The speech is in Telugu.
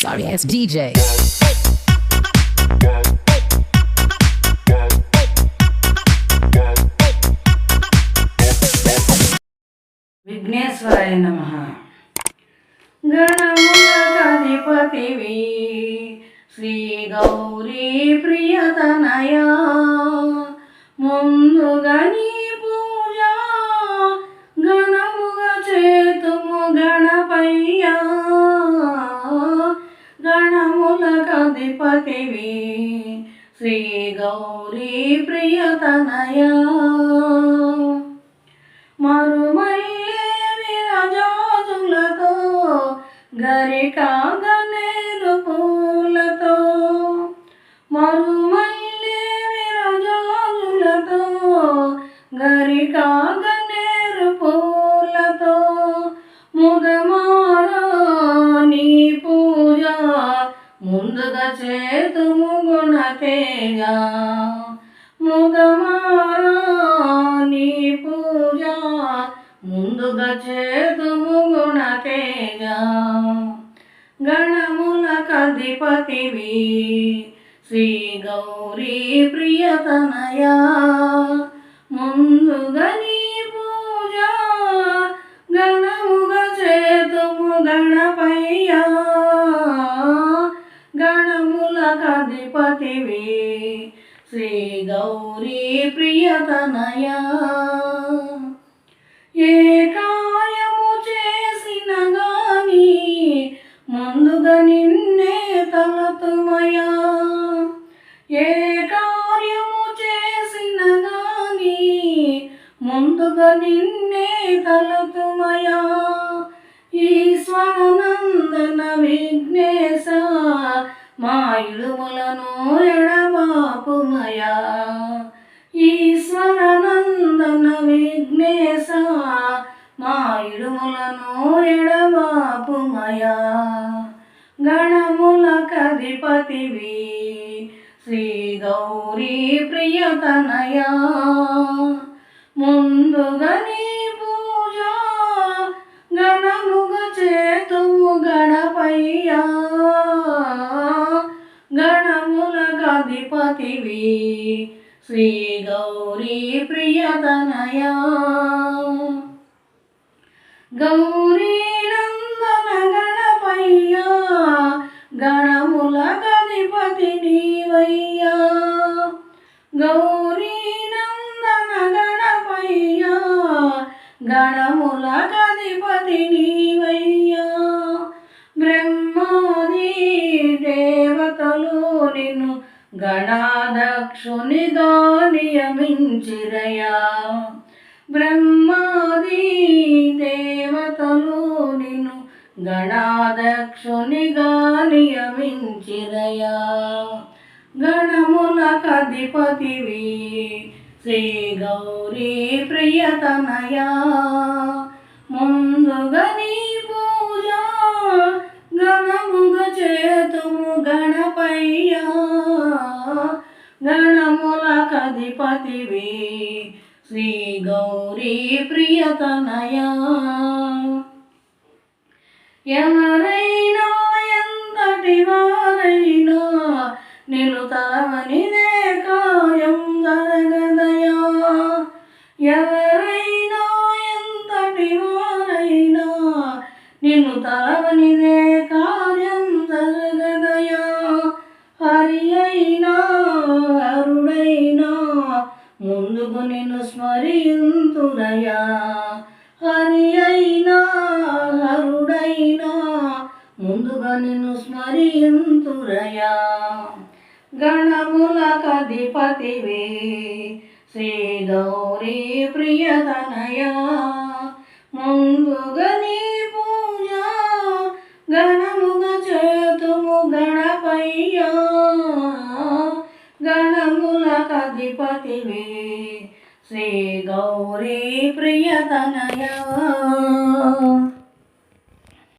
sorry ass DJ. విఘ్నేశ్వరాయ నమ గణములకధిపతివి శ్రీ గౌరీ ప్రియతనయ ముందుగా నీ పూజ గణముగా చేతుము గణపయ్య గణములకధిపతివి శ్రీ గౌరీ ప్రియతనయ. మరుమల్లే విరజాజులతో గరికాగనేరు పూలతో. మరుమల్లే విరజాజులతో గరికా చేతుము గుణతేజ ముగమారాని పూజ. ముందుగా చేతుము గుణతేజ గణముల కధిపతివి శ్రీ గౌరీ ప్రియతనయా ముందుగా నీ పూజ. గణముగ చేతుము గణపయ్యా. పతివే శ్రీ గౌరీ ప్రియతనయ. ఏ కార్యము చేసిన గాని ముందుగా నిన్నే తలతుమయా. ఏ కార్యము చేసిన గాని ముందుగా నిన్నే తలతుమయా. ఈశ్వరనందన విఘ్నేశ మా ఇడుములను ఎడబాపుమయా. ఈశ్వరనందన విఘ్నేశ మా ఇడుములను ఎడబాపుమయా. గణముల కధిపతివి శ్రీ గౌరీ ప్రియతనయా. గణముల గధిపతివి శ్రీ గౌరీ ప్రియతనయ గౌరీ నందన గణపయ్యా. గణముల గణపతి నీవయ్యా గౌరీ నందన గణపయ్యా. గణముల గణపతి నీ నిన్ను గణాదక్షునిగా నియమించిరయా బ్రహ్మాది దేవతలు నిన్ను గణాదక్షునిగా నియమించిరయా గణముల కధిపతివి శ్రీ గౌరీ ప్రియతనయా. ముందుగా నీ పూజ గణముగ చేతుము గణపయ్యా. గణముల కధిపతివి శ్రీ గౌరీ ప్రియతనయ ఎవరైనా ఎంతటి వారైనా నిలుతామనిదే కాయం జరగదయా ఎవరైనా చింతురయా హరి అయినా హరుడైనా ముందుగా నిన్ను స్మరింతురయా గణముల కధిపతివే శ్రీ గౌరీ ప్రియతనయా ముందుగా నీ పూజ గణముగ చేతుము గణపయ్యా. గణముల కధిపతివే శ్రీ గౌరీ ప్రియతనయా.